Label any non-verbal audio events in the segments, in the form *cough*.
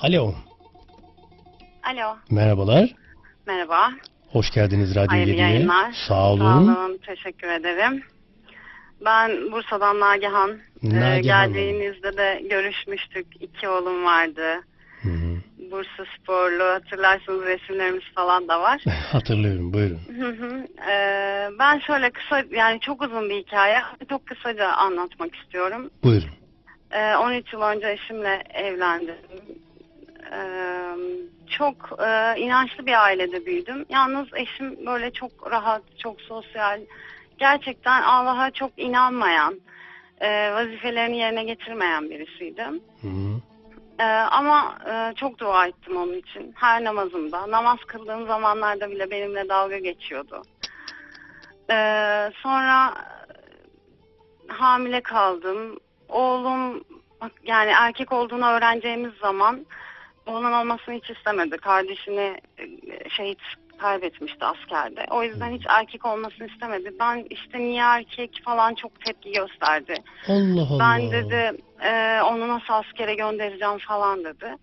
Alo. Alo, Merhabalar. merhaba. Hoş geldiniz Radyo Hayırlı 7'ye. yayınlar. Sağ olun. Sağ olun, teşekkür ederim. Ben Bursa'dan Nagihan. Ee, Nagihan geldiğinizde de görüşmüştük. İki oğlum vardı. Hı hı. Bursa sporlu. Hatırlarsanız resimlerimiz falan da var. *laughs* Hatırlıyorum. Buyurun. Hı hı. Ee, ben şöyle kısa, yani çok uzun bir hikaye. Çok kısaca anlatmak istiyorum. Buyurun. Ee, 13 yıl önce eşimle evlendim. Ee, çok e, inançlı bir ailede büyüdüm. Yalnız eşim böyle çok rahat, çok sosyal, gerçekten Allah'a çok inanmayan, e, vazifelerini yerine getirmeyen birisiydi. Hı hı. Ee, ama e, çok dua ettim onun için. Her namazımda, namaz kıldığım zamanlarda bile benimle dalga geçiyordu. Ee, sonra e, hamile kaldım. Oğlum yani erkek olduğunu öğreneceğimiz zaman oğlan olmasını hiç istemedi. Kardeşini e, şehit kaybetmişti askerde. O yüzden hiç erkek olmasını istemedi. Ben işte niye erkek falan çok tepki gösterdi. Allah Allah. Ben dedi e, onu nasıl askere göndereceğim falan dedi.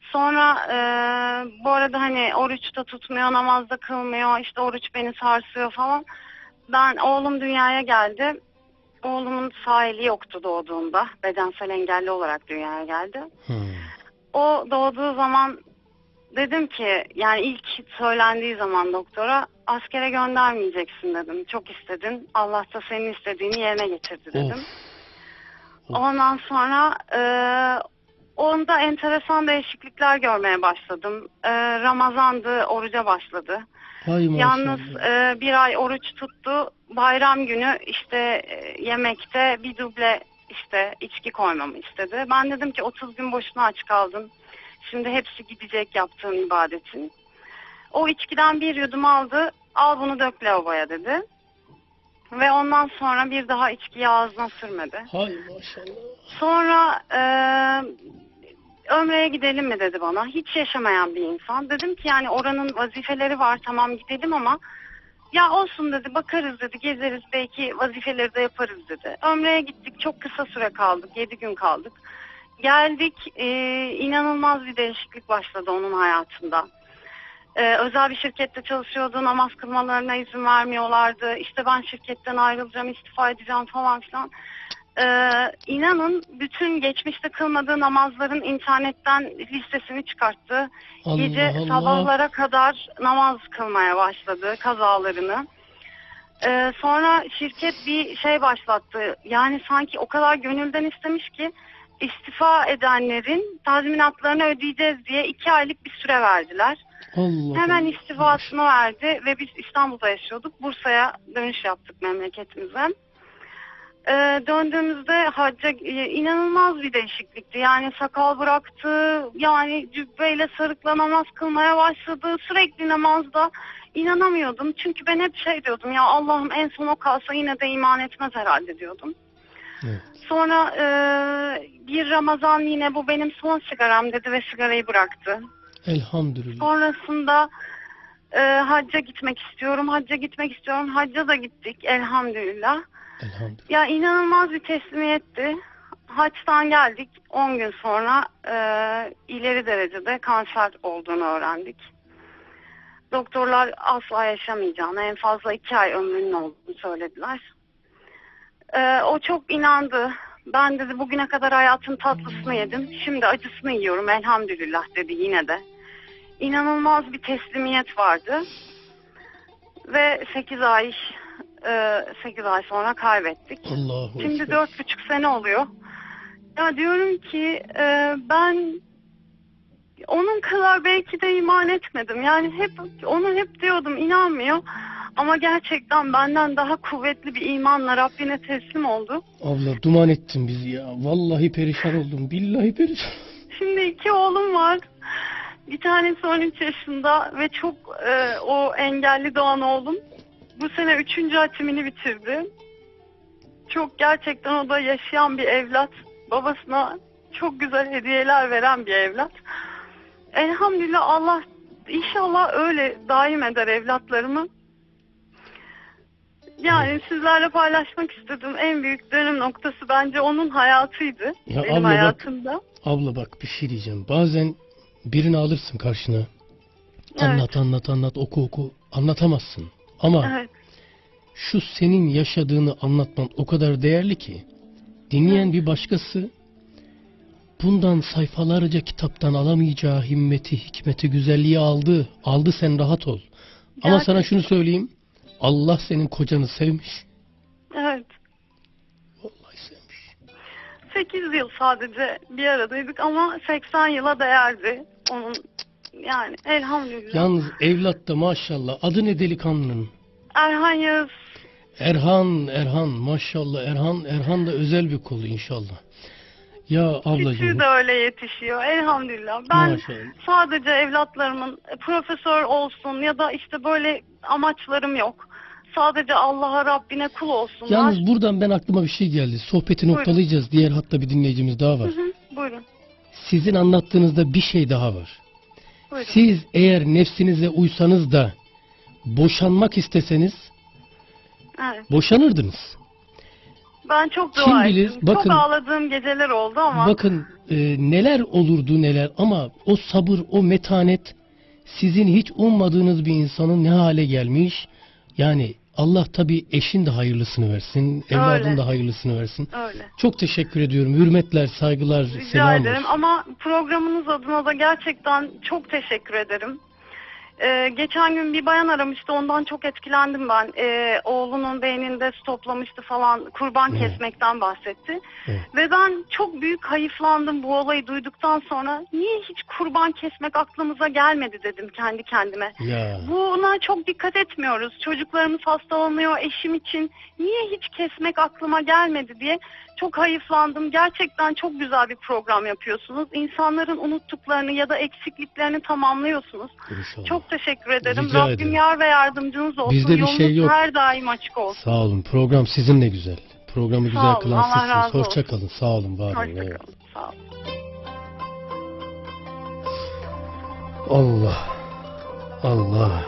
Sonra e, bu arada hani oruç da tutmuyor, namaz da kılmıyor, işte oruç beni sarsıyor falan. Ben oğlum dünyaya geldi. Oğlumun sağ eli yoktu doğduğunda. Bedensel engelli olarak dünyaya geldi. Hı. O doğduğu zaman dedim ki yani ilk söylendiği zaman doktora askere göndermeyeceksin dedim. Çok istedin. Allah da senin istediğini yerine getirdi dedim. Of. Ondan sonra e, onda enteresan değişiklikler görmeye başladım. E, Ramazandı, oruca başladı. Hay. Yalnız e, bir ay oruç tuttu. Bayram günü işte e, yemekte bir duble işte içki koymamı istedi. Ben dedim ki 30 gün boşuna aç kaldın. Şimdi hepsi gidecek yaptığın ibadetin. O içkiden bir yudum aldı. Al bunu dök lavaboya dedi. Ve ondan sonra bir daha içkiyi ağzına sürmedi. Hay maşallah. Sonra e, Ömre'ye gidelim mi dedi bana. Hiç yaşamayan bir insan. Dedim ki yani oranın vazifeleri var tamam gidelim ama ya olsun dedi bakarız dedi gezeriz belki vazifeleri de yaparız dedi. Ömre'ye gittik çok kısa süre kaldık 7 gün kaldık. Geldik e, inanılmaz bir değişiklik başladı onun hayatında. Ee, özel bir şirkette çalışıyordu. Namaz kılmalarına izin vermiyorlardı. İşte ben şirketten ayrılacağım, istifa edeceğim falan filan. Ee, inanın bütün geçmişte kılmadığı namazların internetten listesini çıkarttı. Allah Gece Allah. sabahlara kadar namaz kılmaya başladı kazalarını. Ee, sonra şirket bir şey başlattı. Yani sanki o kadar gönülden istemiş ki istifa edenlerin tazminatlarını ödeyeceğiz diye iki aylık bir süre verdiler. Allah Hemen istifasını verdi ve biz İstanbul'da yaşıyorduk. Bursa'ya dönüş yaptık memleketimize. Ee, döndüğümüzde hacca e, inanılmaz bir değişiklikti. Yani sakal bıraktı, yani cübbeyle sarıkla namaz kılmaya başladı. Sürekli namazda inanamıyordum. Çünkü ben hep şey diyordum ya Allah'ım en son o kalsa yine de iman etmez herhalde diyordum. Evet. Sonra e, bir Ramazan yine bu benim son sigaram dedi ve sigarayı bıraktı. Elhamdülillah. Sonrasında e, hacca gitmek istiyorum, hacca gitmek istiyorum. Hacca da gittik elhamdülillah. Ya inanılmaz bir teslimiyetti. Haçtan geldik 10 gün sonra e, ileri derecede kanser olduğunu öğrendik. Doktorlar asla yaşamayacağını, en fazla 2 ay ömrünün olduğunu söylediler. E, o çok inandı. Ben dedi bugüne kadar hayatın tatlısını yedim. Şimdi acısını yiyorum elhamdülillah dedi yine de. İnanılmaz bir teslimiyet vardı. Ve 8 ay 8 ay sonra kaybettik. Allahu Şimdi Ekber. dört buçuk sene oluyor. Ya diyorum ki e, ben onun kadar belki de iman etmedim. Yani hep onu hep diyordum inanmıyor. Ama gerçekten benden daha kuvvetli bir imanla Rabbine teslim oldu. Abla duman ettin bizi ya. Vallahi perişan oldum. Billahi perişan. Şimdi iki oğlum var. Bir tanesi 13 yaşında ve çok e, o engelli doğan oğlum. Bu sene üçüncü hatimini bitirdi. Çok gerçekten o da yaşayan bir evlat. Babasına çok güzel hediyeler veren bir evlat. Elhamdülillah Allah inşallah öyle daim eder evlatlarımı. Yani sizlerle paylaşmak istedim. En büyük dönüm noktası bence onun hayatıydı. Ya benim abla bak- hayatımda. Abla bak bir şey diyeceğim. Bazen birini alırsın karşına. Anlat anlat anlat oku oku. Anlatamazsın. Ama Evet. şu senin yaşadığını anlatman o kadar değerli ki dinleyen bir başkası bundan sayfalarca kitaptan alamayacağı himmeti, hikmeti, güzelliği aldı. Aldı sen rahat ol. Ama sana şunu söyleyeyim. Allah senin kocanı sevmiş. Evet. Vallahi sevmiş. 8 yıl sadece bir aradaydık ama 80 yıla değerdi. Onun yani elhamdülillah. Yalnız evlat da maşallah. Adı ne delikanlının? Erhan Yağız Erhan, Erhan maşallah Erhan, Erhan da özel bir kolu inşallah. Ya küçüğü ablacığım de öyle yetişiyor elhamdülillah. Ben maşallah. sadece evlatlarımın profesör olsun ya da işte böyle amaçlarım yok. Sadece Allah'a Rabbine kul olsunlar. Yalnız buradan ben aklıma bir şey geldi. Sohbeti Buyurun. noktalayacağız. Diğer hatta bir dinleyicimiz daha var. Hı hı, buyurun. Sizin anlattığınızda bir şey daha var. Buyurun. Siz eğer nefsinize uysanız da boşanmak isteseniz Evet. boşanırdınız. Ben çok Kim dua bilir, ettim. bakın- çok ağladığım geceler oldu ama Bakın e, neler olurdu neler ama o sabır, o metanet sizin hiç ummadığınız bir insanın ne hale gelmiş. Yani Allah tabi eşin de hayırlısını versin, evladın Öyle. da hayırlısını versin. öyle. Çok teşekkür ediyorum. Hürmetler, saygılar, Rica selam ederim ama programınız adına da gerçekten çok teşekkür ederim. Ee, geçen gün bir bayan aramıştı ondan çok etkilendim ben. Ee, oğlunun beyninde stoplamıştı falan kurban Evet. kesmekten bahsetti. Evet. Ve ben çok büyük hayıflandım bu olayı duyduktan sonra. Niye hiç kurban kesmek aklımıza gelmedi dedim kendi kendime. Ya Buna çok dikkat etmiyoruz. Çocuklarımız hastalanıyor eşim için. Niye hiç kesmek aklıma gelmedi diye çok hayıflandım. Gerçekten çok güzel bir program yapıyorsunuz. İnsanların unuttuklarını ya da eksikliklerini tamamlıyorsunuz. inşallah. Çok teşekkür ederim. Rica Rabbim ederim. yar ve yardımcınız olsun. Bizde bir Yolunuz şey yok. her daim açık olsun. Sağ olun. Program sizinle güzel. Programı güzel olun, kılan Allah sizsiniz. razı Hoşça olsun. kalın. Sağ olun. Var olun. Sağ olun. Allah. Allah.